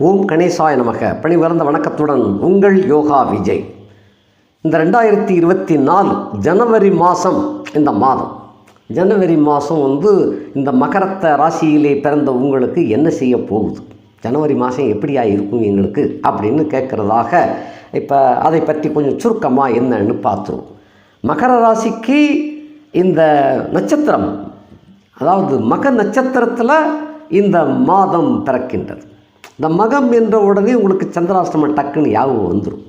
ஓம் கணேசாய நமக. பணிவர்ந்த வணக்கத்துடன் உங்கள் யோகா விஜய். இந்த ரெண்டாயிரத்தி இருபத்தி நாலு ஜனவரி மாதம் இந்த மாதம். ஜனவரி மாதம் வந்து இந்த மகரத்த ராசியிலே பிறந்த உங்களுக்கு என்ன செய்ய போகுது? ஜனவரி மாதம் எப்படியா இருக்கும் எங்களுக்கு? அப்படின்னு கேட்குறதாக இப்போ அதை பற்றி கொஞ்சம் சுருக்கமாக என்னன்னு பார்த்துருவோம். மகர ராசிக்கு இந்த நட்சத்திரம் அதாவது மக நட்சத்திரத்தில் இந்த மாதம் பிறக்கின்றது. இந்த மகம் என்ற உடனே உங்களுக்கு சந்திராஷ்டமம் டக்குன்னு யாபகம் வந்துடும்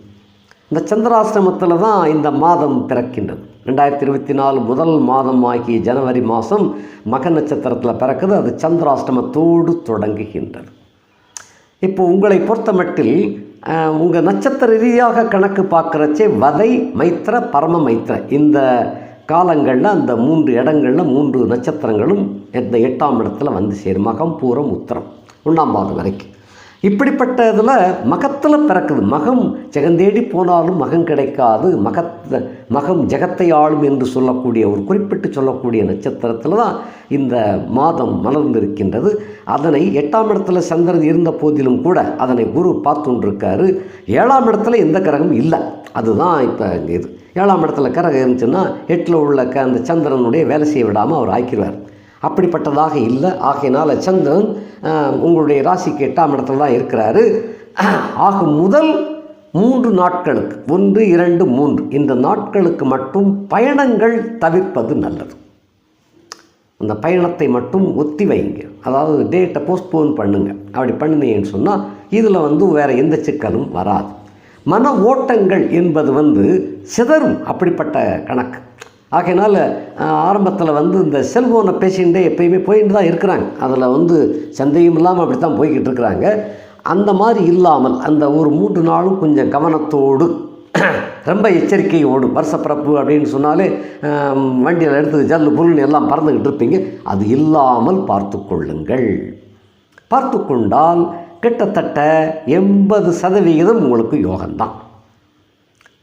இந்த சந்திராஷ்டமத்தில் தான் இந்த மாதம் பிறக்கின்றது. ரெண்டாயிரத்தி இருபத்தி நாலு முதல் மாதம் ஆகிய ஜனவரி மாதம் மக நட்சத்திரத்தில் பிறக்குது. அது சந்திராஷ்டமத்தோடு தொடங்குகின்றது. இப்போ உங்களை பொறுத்த மட்டில் உங்கள் நட்சத்திர ரீதியாக கணக்கு பார்க்குறச்சே வதை மைத்திர பரம மைத்திர. இந்த காலங்களில் அந்த மூன்று இடங்களில் மூன்று நட்சத்திரங்களும் இந்த எட்டாம் இடத்துல வந்து சேரும். மகம் பூரம் உத்தரம். ஒன்றாம் பாதம் வரைக்கும். இப்படிப்பட்ட இதில் மகத்தில் பிறக்குது. மகம் ஜெகந்தேடி போனாலும் மகம் கிடைக்காது. மகத் மகம் ஜெகத்தை ஆளும் என்று சொல்லக்கூடிய ஒரு குறிப்பிட்டு சொல்லக்கூடிய நட்சத்திரத்தில் தான் இந்த மாதம் மலர்ந்திருக்கின்றது. அதனை எட்டாம் இடத்துல சந்திரன் இருந்த போதிலும் கூட அதனை குரு பார்த்துருக்காரு ஏழாம் இடத்துல எந்த கிரகம் இல்லை. அதுதான் இப்போ இங்கே இது. ஏழாம் இடத்துல கிரகம் இருந்துச்சுன்னா எட்டில் உள்ள க அந்த சந்திரனுடைய வேலை செய்ய விடாமல் அவர் ஆக்கிடுவார் அப்படிப்பட்டதாக இல்லை. ஆகையினால் சந்திரன் உங்களுடைய ராசிக்கு எட்டாம் இடத்துல தான் இருக்கிறாரு. ஆக முதல் மூன்று நாட்களுக்கு ஒன்று இரண்டு மூன்று இந்த நாட்களுக்கு மட்டும் பயணங்கள் தவிர்ப்பது நல்லது. அந்த பயணத்தை மட்டும் ஒத்தி வைங்க. அதாவது டேட்டை போஸ்ட்போன் பண்ணுங்கள் அப்படி பண்ணினீங்கன்னு சொன்னால் இதில் வந்து வேறு எந்த சிக்கலும் வராது. மன ஓட்டங்கள் என்பது வந்து சிதறும் அப்படிப்பட்ட கணக்கு. ஆகையினால் ஆரம்பத்தில் வந்து இந்த செல்ஃபோனை பேசிகிட்டே எப்பயுமே போயிட்டு தான் இருக்கிறாங்க. அதில் வந்து சந்தேகம் இல்லாமல் அப்படி தான் போய்கிட்டு இருக்கிறாங்க. அந்த மாதிரி இல்லாமல் அந்த ஒரு மூன்று நாளும் கொஞ்சம் கவனத்தோடு ரொம்ப எச்சரிக்கையோடு வருஷப்பிறப்பு அப்படின்னு சொன்னாலே வண்டியில் எடுத்து ஜல்லு பொருள்னு எல்லாம் பறந்துக்கிட்டு இருப்பீங்க. அது இல்லாமல் பார்த்து கொள்ளுங்கள். பார்த்து கொண்டால் கிட்டத்தட்ட எண்பது சதவிகிதம் உங்களுக்கு யோகம்தான்.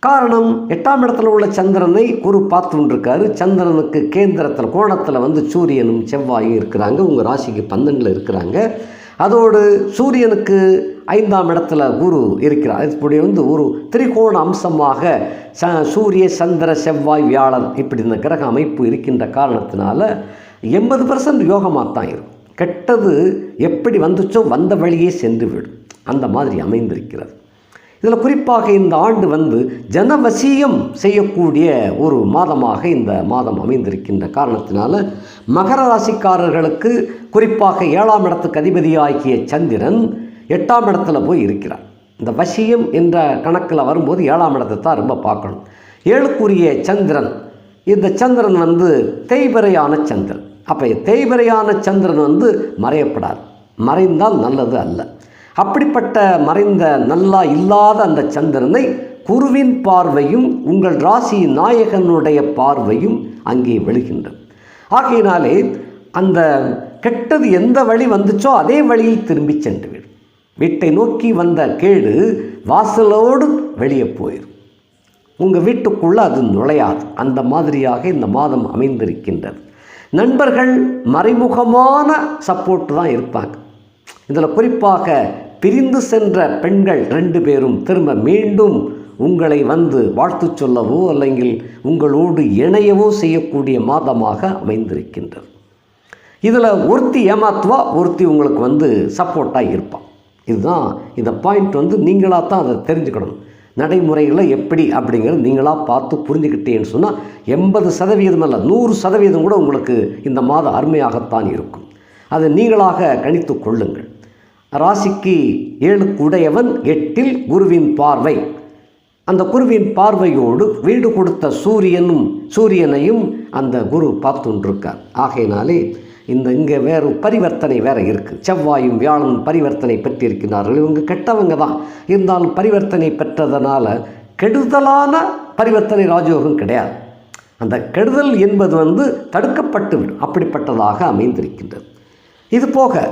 காரணம் எட்டாம் இடத்துல உள்ள சந்திரனை குரு பார்த்துருக்காரு. சந்திரனுக்கு கேந்திரத்தில் கோணத்தில் வந்து சூரியனும் செவ்வாயும் இருக்கிறாங்க. உங்கள் ராசிக்கு பன்னெண்டில் இருக்கிறாங்க. அதோடு சூரியனுக்கு ஐந்தாம் இடத்துல குரு இருக்கிறார். இப்படி வந்து ஒரு திரிகோண அம்சமாக ச சூரிய சந்திர செவ்வாய் வியாழன் இப்படி இந்த கிரக அமைப்பு இருக்கின்ற காரணத்தினால எண்பது பர்சன்ட் யோகமாக தான் இருக்கும். கெட்டது எப்படி வந்துச்சோ வந்த வழியே சென்று விடும். அந்த மாதிரி அமைந்திருக்கிறது. இதில் குறிப்பாக இந்த ஆண்டு வந்து ஜனவசியம் செய்யக்கூடிய ஒரு மாதமாக இந்த மாதம் அமைந்திருக்கின்ற காரணத்தினால மகர ராசிக்காரர்களுக்கு குறிப்பாக ஏழாம் இடத்துக்கு அதிபதியாகிய சந்திரன் எட்டாம் இடத்துல போய் இருக்கிறார். இந்த வசியம் என்ற கணக்கில் வரும்போது ஏழாம் இடத்தை தான் ரொம்ப பார்க்கணும். ஏழுக்குரிய சந்திரன். இந்த சந்திரன் வந்து தேய்பிரையான சந்திரன். அப்போ தேய்பிரையான சந்திரன் வந்து மறையப்படாது. மறைந்தால் நல்லது அல்ல. அப்படிப்பட்ட மறைந்த நல்லா இல்லாத அந்த சந்திரனை குருவின் பார்வையும் உங்கள் ராசி நாயகனுடைய பார்வையும் அங்கே விழுகின்றது ஆகையினாலே அந்த கெட்டது எந்த வழி வந்துச்சோ அதே வழியில் திரும்பி சென்று விடும் வீட்டை நோக்கி வந்த கேடு வாசலோடு வெளியே போயிடும் உங்கள் வீட்டுக்குள்ளே அது நுழையாது. அந்த மாதிரியாக இந்த மாதம் அமைந்திருக்கின்றது. நண்பர்கள் மறைமுகமான சப்போர்ட் தான் இருப்பாங்க. இதில் குறிப்பாக பிரிந்து சென்ற பெண்கள் ரெண்டு பேரும் திரும்ப மீண்டும் உங்களை வந்து வாழ்த்து சொல்லவோ அல்லங்கி உங்களோடு இணையவோ செய்யக்கூடிய மாதமாக அமைந்திருக்கின்றது. இதில் ஒருத்தி ஏமாத்துவா ஒருத்தி உங்களுக்கு வந்து சப்போர்ட்டாக இருப்பான் இதுதான் இந்த பாயிண்ட் வந்து நீங்களாக தான் அதை தெரிஞ்சுக்கணும். நடைமுறையில் எப்படி அப்படிங்கிறது நீங்களாக பார்த்து புரிஞ்சுக்கிட்டேன்னு சொன்னால் எண்பது சதவீதம் அல்ல நூறு சதவீதம் கூட உங்களுக்கு இந்த மாதம் அருமையாகத்தான் இருக்கும். அதை நீங்களாக கணித்து கொள்ளுங்கள். ராசிக்கு ஏழு உடையவன் எட்டில் குருவின் பார்வை. அந்த குருவின் பார்வையோடு வீடு கொடுத்த சூரியனும் சூரியனையும் அந்த குரு பார்த்துருக்கார் ஆகையினாலே இந்த இங்கே வேறு பரிவர்த்தனை வேற இருக்குது செவ்வாயும் வியாழனும் பரிவர்த்தனை பெற்றிருக்கிறார்கள். இவங்க கெட்டவங்க தான். இருந்தாலும் பரிவர்த்தனை பெற்றதனால கெடுதலான பரிவர்த்தனை ராஜயோகம் கிடையாது. அந்த கெடுதல் என்பது வந்து தடுக்கப்பட்டு விடும் அப்படிப்பட்டதாக அமைந்திருக்கின்றது. இது போக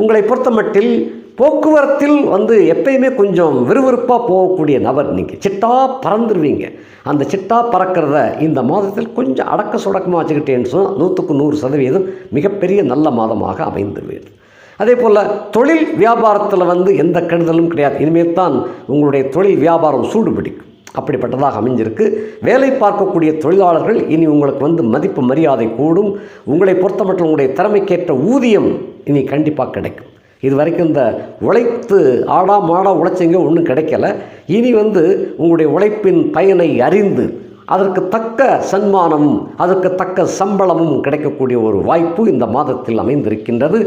உங்களை பொறுத்தமட்டில் போக்குவரத்தில் வந்து எப்பயுமே கொஞ்சம் விறுவிறுப்பாக போகக்கூடிய நபர் நீங்கள் சிட்டா பறந்துருவீங்க. அந்த சிட்டா பறக்கிறத இந்த மாதத்தில் கொஞ்சம் அடக்க சுடக்கமாக வச்சுக்கிட்டேன்னு சொன்னால் நூற்றுக்கு நூறு சதவீதம் மிகப்பெரிய நல்ல மாதமாக அமைந்துவிடும். அதே போல் தொழில் வியாபாரத்தில் வந்து எந்த கெடுதலும் கிடையாது. இனிமேல் தான் உங்களுடைய தொழில் வியாபாரம் சூடு பிடிக்கும் அப்படிப்பட்டதாக அமைஞ்சிருக்கு. வேலை பார்க்கக்கூடிய தொழிலாளர்கள் இனி உங்களுக்கு வந்து மதிப்பு மரியாதை கூடும். உங்களை பொறுத்தமட்டில் உங்களுடைய திறமைக்கேற்ற ஊதியம் இனி கண்டிப்பாக கிடைக்கும். இது வரைக்கும் இந்த உழைத்து ஆடா மாடா உழைச்சிங்க ஒன்றும் கிடைக்கல. இனி வந்து உங்களுடைய உழைப்பின் பயனை அறிந்து அதற்கு தக்க சன்மானமும் அதற்கு தக்க சம்பளமும் கிடைக்கக்கூடிய ஒரு வாய்ப்பு இந்த மாதத்தில் அமைந்திருக்கின்றது.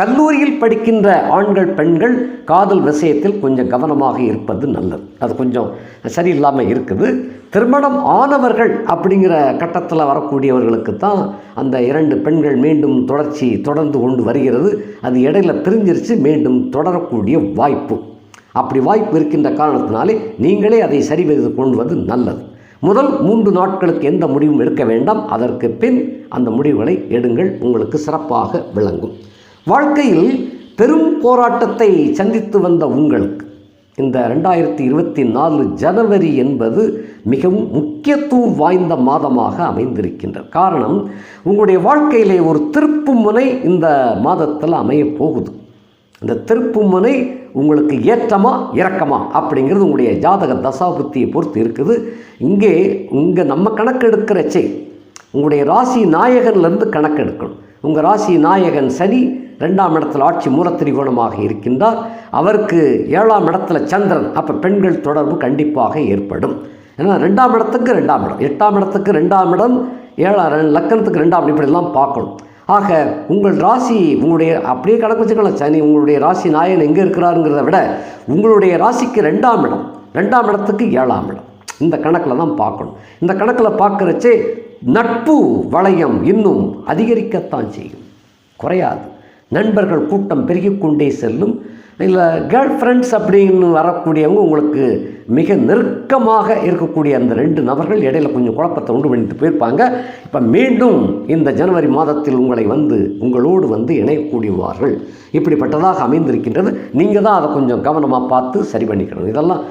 கல்லூரியில் படிக்கின்ற ஆண்கள் பெண்கள் காதல் விஷயத்தில் கொஞ்சம் கவனமாக இருப்பது நல்லது. அது கொஞ்சம் சரியில்லாமல் இருக்குது. திருமணம் ஆனவர்கள் அப்படிங்கிற கட்டத்தில் வரக்கூடியவர்களுக்கு தான் அந்த இரண்டு பெண்கள் மீண்டும் தொடர்ச்சி தொடர்ந்து கொண்டு வருகிறது. அது இடையில பிரிஞ்சிருச்சு மீண்டும் தொடரக்கூடிய வாய்ப்பு. அப்படி வாய்ப்பு இருக்கின்ற காரணத்தினாலே நீங்களே அதை சரி செய்து கொள்வது நல்லது. முதல் மூன்று நாட்களுக்கு எந்த முடிவும் எடுக்க வேண்டாம். அதற்கு பின் அந்த முடிவுகளை எடுங்கள். உங்களுக்கு சிறப்பாக விளங்கும். வாழ்க்கையில் பெரும் போராட்டத்தை சந்தித்து வந்த உங்களுக்கு இந்த ரெண்டாயிரத்தி இருபத்தி நாலு ஜனவரி என்பது மிகவும் முக்கியத்துவம் வாய்ந்த மாதமாக அமைந்திருக்கின்றது. காரணம் உங்களுடைய வாழ்க்கையிலே ஒரு திருப்பு முனை இந்த மாதத்தில் அமையப் போகுது. இந்த திருப்பு முனை உங்களுக்கு ஏற்றமா இறக்கமா அப்படிங்கிறது உங்களுடைய ஜாதக தசாபுத்தியை பொறுத்து இருக்குது. இங்கே இங்கே நம்ம கணக்கெடுக்கிறச்சே உங்களுடைய ராசி நாயகன்லேருந்து கணக்கெடுக்கணும். உங்கள் ராசி நாயகன் சனி ரெண்டாம் இடத்துல ஆட்சி மூலத்திரிகோணமாக இருக்கின்றார். அவருக்கு ஏழாம் இடத்துல சந்திரன் அப்போ பெண்கள் தொடர்பு கண்டிப்பாக ஏற்படும். ஏன்னா ரெண்டாம் இடத்துக்கு ரெண்டாம் இடம். எட்டாம் இடத்துக்கு ரெண்டாம் இடம் ஏழாம் லக்கணத்துக்கு ரெண்டாம் இப்படிலாம் பார்க்கணும். ஆக உங்கள் ராசி உங்களுடைய அப்படியே கணக்கு வச்சுக்கலாம் சனி உங்களுடைய ராசி நாயன் எங்கே இருக்கிறாருங்கிறத விட உங்களுடைய ராசிக்கு ரெண்டாம் இடம் ரெண்டாம் இடத்துக்கு ஏழாம் இடம். இந்த கணக்கில் தான் பார்க்கணும். இந்த கணக்கில் பார்க்குறச்சே நட்பு வளையம் இன்னும் அதிகரிக்கத்தான் செய்யும். குறையாது. நண்பர்கள் கூட்டம் பெருகிக்கொண்டே செல்லும். இல்லை கேர்ள் ஃப்ரெண்ட்ஸ் அப்படின்னு வரக்கூடியவங்க உங்களுக்கு மிக நெருக்கமாக இருக்கக்கூடிய அந்த ரெண்டு நபர்கள் இடையில கொஞ்சம் குழப்பத்தை உண்டு பண்ணிட்டு போயிருப்பாங்க. இப்போ மீண்டும் இந்த ஜனவரி மாதத்தில் உங்களை வந்து உங்களோடு வந்து இணையக்கூடியவார்கள். இப்படிப்பட்டதாக அமைந்திருக்கின்றது. நீங்கள் தான் அதை கொஞ்சம் கவனமாக பார்த்து சரி பண்ணிக்கணும். இதெல்லாம்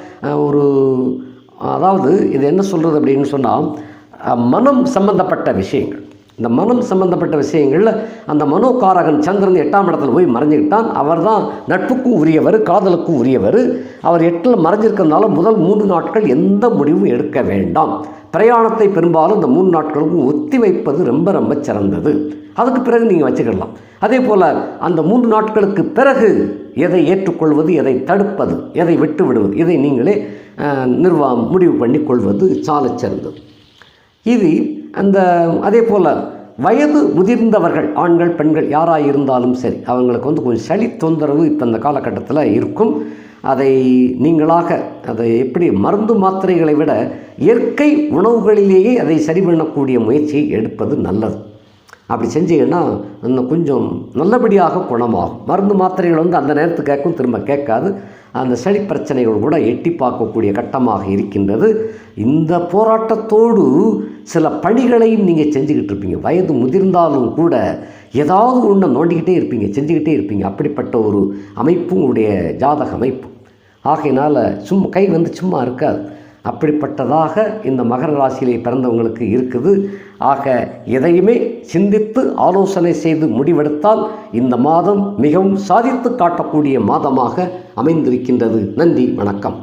ஒரு அதாவது இது என்ன சொல்கிறது அப்படின்னு சொன்னால் மனம் சம்பந்தப்பட்ட விஷயங்கள். இந்த மனம் சம்பந்தப்பட்ட விஷயங்களில் அந்த மனோகாரகன் சந்திரன் எட்டாம் இடத்துல போய் மறைஞ்சுக்கிட்டான். அவர் தான் நட்புக்கும் உரியவர் காதலுக்கும் உரியவர். அவர் எட்டில் மறைஞ்சிருக்கிறதுனால முதல் மூன்று நாட்கள் எந்த முடிவும் எடுக்க வேண்டாம். பிரயாணத்தை பெரும்பாலும் இந்த மூணு நாட்களுக்கும் ஒத்தி வைப்பது ரொம்ப ரொம்ப சிறந்தது. அதுக்கு பிறகு நீங்கள் வச்சுக்கிடலாம். அதே போல் அந்த மூன்று நாட்களுக்கு பிறகு எதை ஏற்றுக்கொள்வது எதை தடுப்பது எதை விட்டு விடுவது இதை நீங்களே நிர்வாகம் முடிவு பண்ணி கொள்வது சாலச் சிறந்தது இது அந்த அதே போல் வயது முதிர்ந்தவர்கள் ஆண்கள் பெண்கள் யாராக இருந்தாலும் சரி அவங்களுக்கு வந்து கொஞ்சம் சளி தொந்தரவு இப்போ இந்த காலகட்டத்தில் இருக்கும். அதை நீங்களாக அதை எப்படி மருந்து மாத்திரைகளை விட இயற்கை உணவுகளிலேயே அதை சரி பண்ணக்கூடிய முயற்சியை எடுப்பது நல்லது. அப்படி செஞ்சீங்கன்னா இன்னும் கொஞ்சம் நல்லபடியாக குணமாகும். மருந்து மாத்திரைகள் வந்து அந்த நேரத்துக்கு கேட்கும் திரும்ப கேட்காது. அந்த சளி பிரச்சனைகள் கூட எட்டி பார்க்கக்கூடிய கட்டமாக இருக்கின்றது. இந்த போராட்டத்தோடு சில பணிகளையும் நீங்கள் செஞ்சுக்கிட்டு இருப்பீங்க. வயது முதிர்ந்தாலும் கூட ஏதாவது ஒன்று நோண்டிக்கிட்டே இருப்பீங்க செஞ்சுக்கிட்டே இருப்பீங்க. அப்படிப்பட்ட ஒரு அமைப்பு உங்களுடைய ஜாதக அமைப்பு. ஆகையினால் சும்மா கை வந்து சும்மா இருக்காது. அப்படிப்பட்டதாக இந்த மகர ராசியிலே பிறந்தவங்களுக்கு இருக்குது. ஆக எதையுமே சிந்தித்து ஆலோசனை செய்து முடிவெடுத்தால் இந்த மாதம் மிகவும் சாதித்து காட்டக்கூடிய மாதமாக அமைந்திருக்கின்றது. நன்றி வணக்கம்.